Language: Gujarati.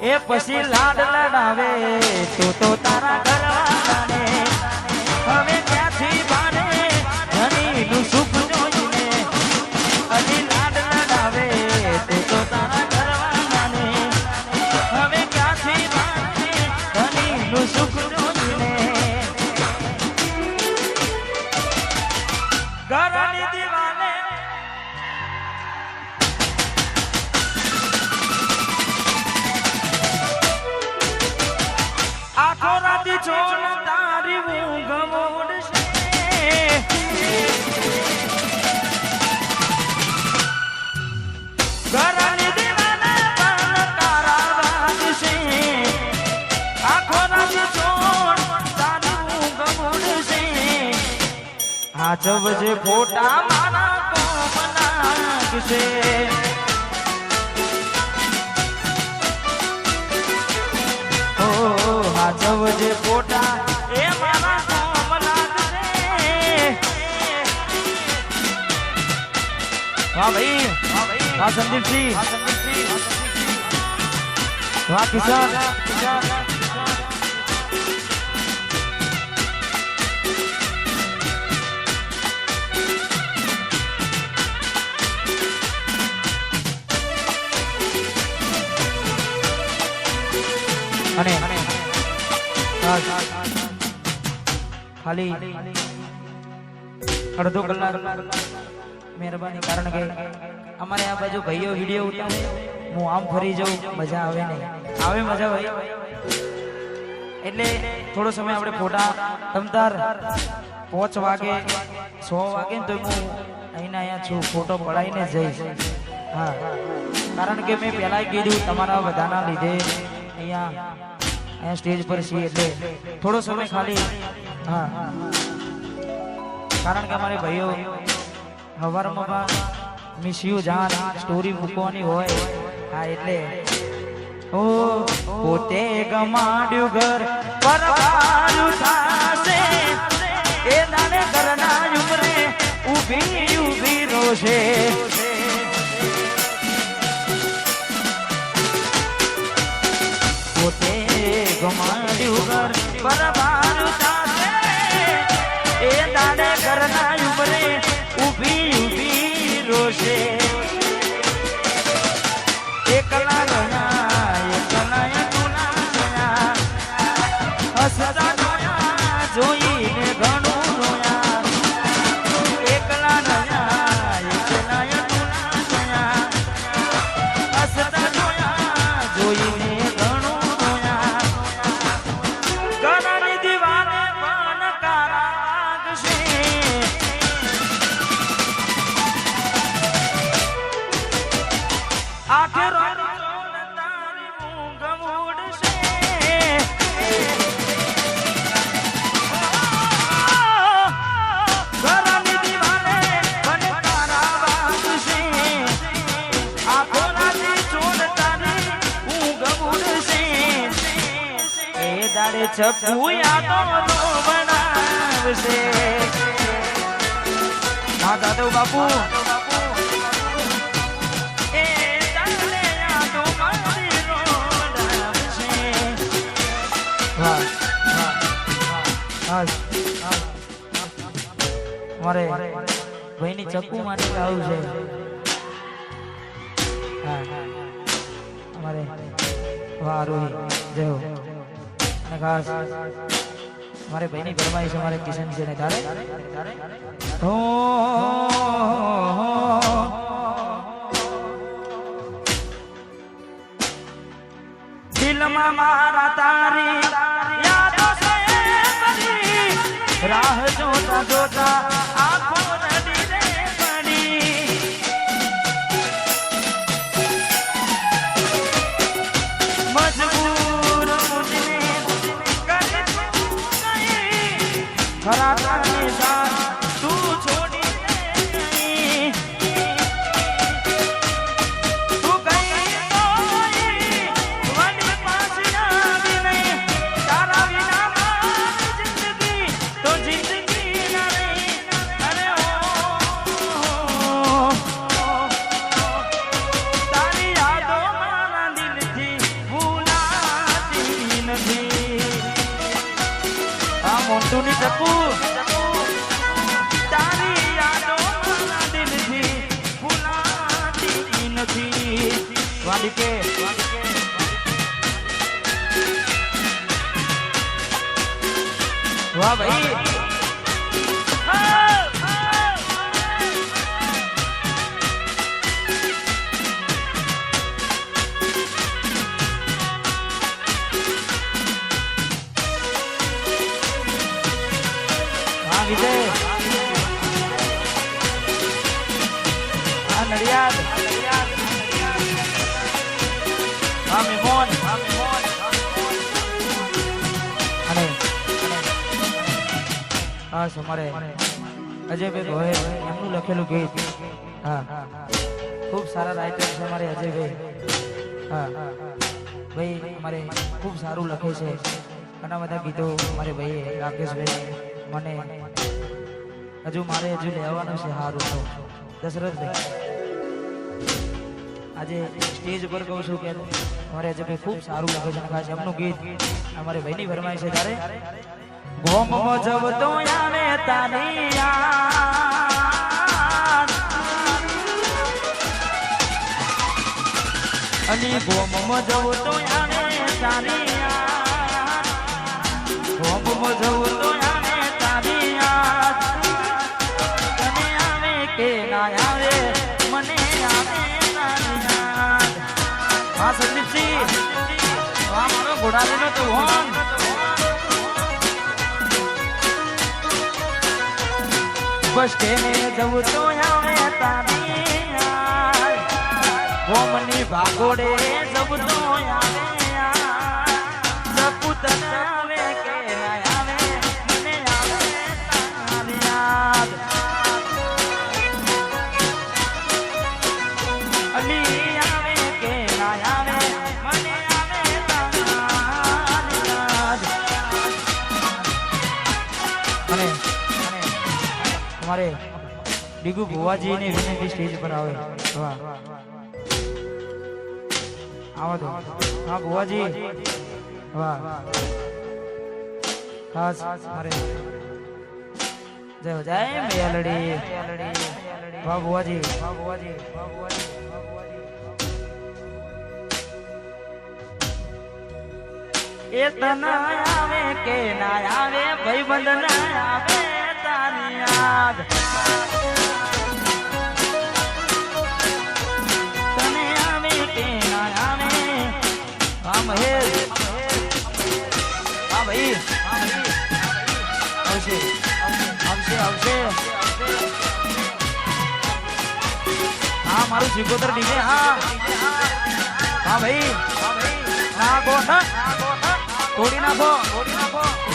એ પછી લાડ લડાવે તું તો તારા ઘરવાળાને હવે ક્યાંથી આજબ જે ફોટા મારા કોમ લાગશે ઓ આજબ જે ફોટા એ મારા કોમ લાગશે વાહ ભાઈ વાહ સંદીપસિંહ વાહ કિશન અને ખાલી અડધો કલાક મહેરબાની કારણ કે અમારે આ બાજુ ભાઈઓ વીડિયો ઉઠાવે હું આમ ફરી જાઉં, મજા આવે નહીં. આવે મજા ભાઈ એટલે થોડો સમય આપણે ફોટા તમતાર પાંચ વાગે, સો વાગે ને તો હું અહીંના અહીંયા છું, ફોટો પડાવીને જઈશ. હા. કારણ કે મેં પહેલાં કીધું તમારા બધાના લીધે અહીંયા અહીંયા સ્ટેજ પર છીએ એટલે થોડો સમય ખાલી. હા. કારણ કે અમારે ભાઈઓ, હવારમાં મિસ જાન સ્ટોરી મૂકવાની હોય. હા, એટલે. ઓ, પોતે ગમાડ્યું ઘર પરવારું થાશે એ દાને ઘરના ઉમરે ઊભી ઊભી રોશે. ઉમરે ઊભી ઊભી એ દાડે છપુયા તો નો બનાવશે. હા દાદુ બાપુ મારી ભાઈની ચક્કુ માટે આવું છે. હા અમારે જય. અને ખાસ. મારે ભાઈની ફરમાઈશ અમારે છે ને તારે? મારા તારી યાદો છે રાહ જોતા જોતા વાહ ભાઈ. હા અમારે. અજયભાઈ ગોહેલ, એમનું લખેલું ગીત. હા. ખૂબ સારા રાઇટર છે અમારે અજયભાઈ હા. ભાઈ, અમારે ખૂબ સારું લખે છે. ઘણા બધા ગીતો મારે ભાઈ રાકેશભાઈ મને હજુ મારે હજુ લેવાનું છે સારું દશરથભાઈ આજે સ્ટેજ ઉપર કહું છું કે અમારે અજયભાઈ ભાઈ ખૂબ સારું લખે છે ખાસ એમનું ગીત અમારે ભાઈની ફરમાય છે ત્યારે. ગોમ મજવતો આવે તારી અલી ગોમ મજવતો આવે તારી ગોમ મજવતો આવે તારી તને આવે કે ના આવે, મને આવે તારી હા સંદીપસિંહ હા, મારો ઘોડાલીનો તું હોન. બસ તેને જવું તો આવે તારી યાર હોમની ભાગોડે જવું તો આવે સપૂત આવે કે ના આવે મને આવે તારી યાદ અલી આવે કે ના આવે મને આવે તારી યાદ અને તમારે ડીગુ ભુવાજી ને વિનંતી સ્ટેજ પર આવે. વાહ આવો તો. હા, ભુવાજી. વાહ ખાસ મારે. જય જય મેલડી. વાહ ભુવાજી વાહ ભુવાજી વાહ, ભુવાજી. એ તના આવે કે ના આવે? ભાઈબંધ ના આવે? યાદ. તને આવે કે ના આવે? હા હે હા, ભાઈ. આવશે. આવશે આવશે. હા, મારું સિકોતર ડીજે, હા. હા, ભાઈ. નાખો ના તોડી નાખો તોડી નાખો.